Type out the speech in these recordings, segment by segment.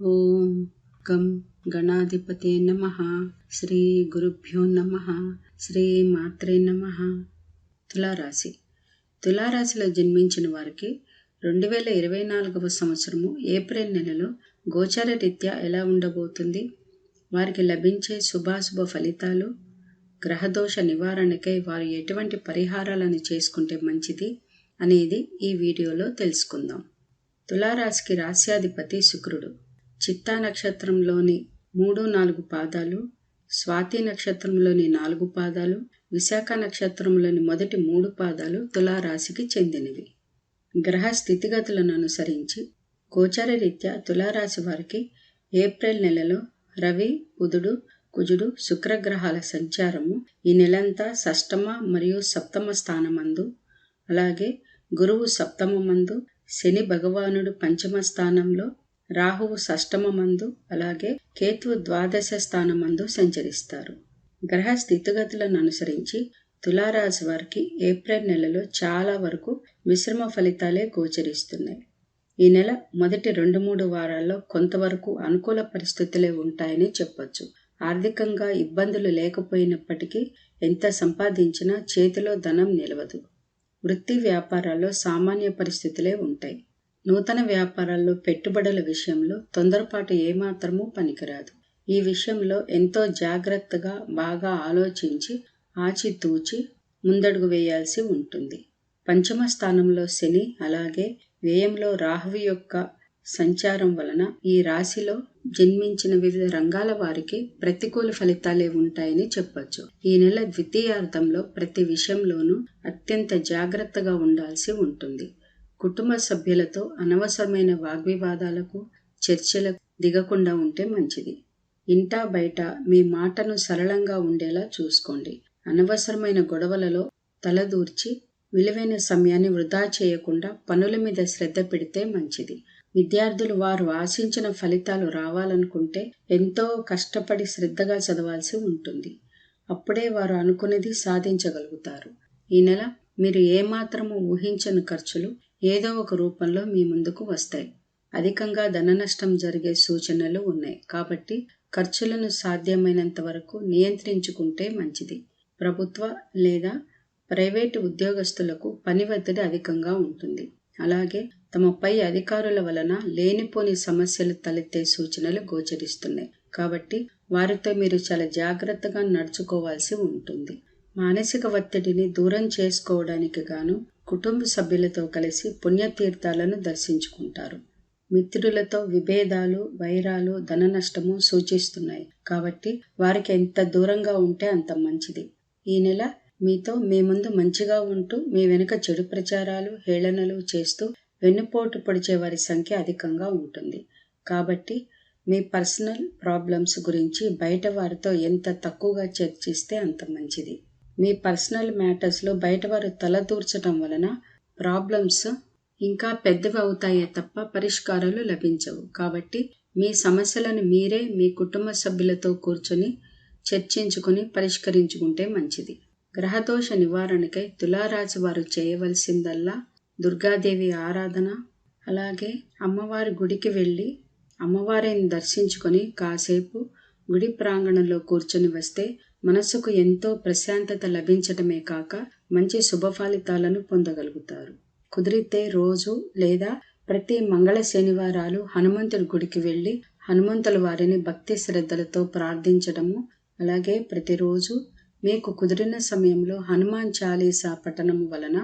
ఓం గం గణాధిపతే నమ. శ్రీ గురుభ్యో నమ. శ్రీ మాత్రే నమ. తులారాశి. తులారాశిలో జన్మించిన వారికి రెండు వేల ఇరవై నాలుగవ సంవత్సరము ఏప్రిల్ నెలలో గోచార రీత్యా ఎలా ఉండబోతుంది? వారికి లభించే శుభాశుభ ఫలితాలు గ్రహదోష నివారణకై వారు ఎటువంటి పరిహారాలను చేసుకుంటే మంచిది అనేది ఈ వీడియోలో తెలుసుకుందాం. తులారాశికి రాశ్యాధిపతి శుక్రుడు. చిత్తా నక్షత్రంలోని మూడు నాలుగు పాదాలు స్వాతి నక్షత్రంలోని నాలుగు పాదాలు విశాఖ నక్షత్రంలోని మొదటి మూడు పాదాలు తులారాశికి చెందినవి. గ్రహ స్థితిగతులను అనుసరించి గోచర రీత్యా తులారాశి వారికి ఏప్రిల్ నెలలో రవి బుధుడు కుజుడు శుక్రగ్రహాల సంచారము ఈ నెలంతా షష్టమ మరియు సప్తమ స్థానమందు అలాగే గురువు సప్తమ మందు శని భగవానుడు పంచమ స్థానంలో రాహువు షష్టమమందు అలాగే కేతువు ద్వాదశ స్థానమందు సంచరిస్తారు. గ్రహ స్థితిగతులను అనుసరించి తులారాశి వారికి ఏప్రిల్ నెలలో చాలా వరకు మిశ్రమ ఫలితాలే గోచరిస్తున్నాయి. ఈ నెల మొదటి రెండు మూడు వారాల్లో కొంతవరకు అనుకూల పరిస్థితులే ఉంటాయని చెప్పొచ్చు. ఆర్థికంగా ఇబ్బందులు లేకపోయినప్పటికీ ఎంత సంపాదించినా చేతిలో ధనం నిలవదు. వృత్తి వ్యాపారాల్లో సామాన్య పరిస్థితులే ఉంటాయి. నూతన వ్యాపారాల్లో పెట్టుబడుల విషయంలో తొందరపాటు ఏమాత్రమూ పనికిరాదు. ఈ విషయంలో ఎంతో జాగ్రత్తగా బాగా ఆలోచించి ఆచితూచి ముందడుగు వేయాల్సి ఉంటుంది. పంచమ స్థానంలో శని అలాగే వ్యయంలో రాహువు యొక్క సంచారం వలన ఈ రాశిలో జన్మించిన వివిధ రంగాల వారికి ప్రతికూల ఫలితాలే ఉంటాయని చెప్పొచ్చు. ఈ నెల ద్వితీయార్థంలో ప్రతి విషయంలోనూ అత్యంత జాగ్రత్తగా ఉండాల్సి ఉంటుంది. కుటుంబ సభ్యులతో అనవసరమైన వాగ్వివాదాలకు చర్చలకు దిగకుండా ఉంటే మంచిది. ఇంటా బయట మీ మాటను సరళంగా ఉండేలా చూసుకోండి. అనవసరమైన గొడవలలో తలదూర్చి విలువైన సమయాన్ని వృధా చేయకుండా పనుల మీద శ్రద్ధ పెడితే మంచిది. విద్యార్థులు వారు ఆశించిన ఫలితాలు రావాలనుకుంటే ఎంతో కష్టపడి శ్రద్ధగా చదవాల్సి ఉంటుంది. అప్పుడే వారు అనుకున్నది సాధించగలుగుతారు. ఈ నెల మీరు ఏమాత్రము ఊహించని ఖర్చులు ఏదో ఒక రూపంలో మీ ముందుకు వస్తాయి. అధికంగా ధన నష్టం జరిగే సూచనలు ఉన్నాయి. కాబట్టి ఖర్చులను సాధ్యమైనంత వరకు నియంత్రించుకుంటే మంచిది. ప్రభుత్వ లేదా ప్రైవేటు ఉద్యోగస్తులకు పని ఒత్తిడి అధికంగా ఉంటుంది. అలాగే తమ పై అధికారుల వలన లేనిపోని సమస్యలు తలెత్తే సూచనలు గోచరిస్తున్నాయి. కాబట్టి వారితో మీరు చాలా జాగ్రత్తగా నడుచుకోవాల్సి ఉంటుంది. మానసిక ఒత్తిడిని దూరం చేసుకోవడానికి గాను కుటుంబ సభ్యులతో కలిసి పుణ్యతీర్థాలను దర్శించుకుంటారు. మిత్రులతో విభేదాలు వైరాలు ధన నష్టము సూచిస్తున్నాయి. కాబట్టి వారికి ఎంత దూరంగా ఉంటే అంత మంచిది. ఈ నెల మీతో మీ ముందు మంచిగా ఉంటూ మీ వెనుక చెడు ప్రచారాలు హేళనలు చేస్తూ వెన్నుపోటు పొడిచే వారి సంఖ్య అధికంగా ఉంటుంది. కాబట్టి మీ పర్సనల్ ప్రాబ్లమ్స్ గురించి బయట వారితో ఎంత తక్కువగా చర్చిస్తే అంత మంచిది. మీ పర్సనల్ మ్యాటర్స్లో బయట వారు వలన ప్రాబ్లమ్స్ ఇంకా పెద్దవి అవుతాయే తప్ప పరిష్కారాలు లభించవు. కాబట్టి మీ సమస్యలను మీరే మీ కుటుంబ సభ్యులతో కూర్చొని చర్చించుకుని పరిష్కరించుకుంటే మంచిది. గ్రహదోష నివారణకై తులారాశి వారు చేయవలసిందల్లా దుర్గాదేవి ఆరాధన అలాగే అమ్మవారి గుడికి వెళ్ళి అమ్మవారిని దర్శించుకొని కాసేపు గుడి ప్రాంగణంలో కూర్చొని వస్తే మనసుకు ఎంతో ప్రశాంతత లభించటమే కాక మంచి శుభ ఫలితాలను పొందగలుగుతారు. కుదిరితే రోజు లేదా ప్రతి మంగళ శనివారాలు హనుమంతుడి గుడికి వెళ్ళి హనుమంతుల వారిని భక్తి శ్రద్ధలతో ప్రార్థించడము. అలాగే ప్రతిరోజు మీకు కుదిరిన సమయంలో హనుమాన్ చాలీసా పఠనము వలన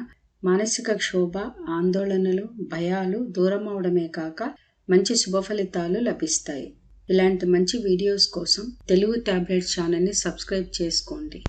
మానసిక క్షోభ ఆందోళనలు భయాలు దూరం అవడమే కాక మంచి శుభ ఫలితాలు లభిస్తాయి. ఇలాంటి మంచి వీడియోస్ కోసం తెలుగు ట్యాబ్లెట్ ఛానల్ని సబ్స్క్రైబ్ చేసుకోండి.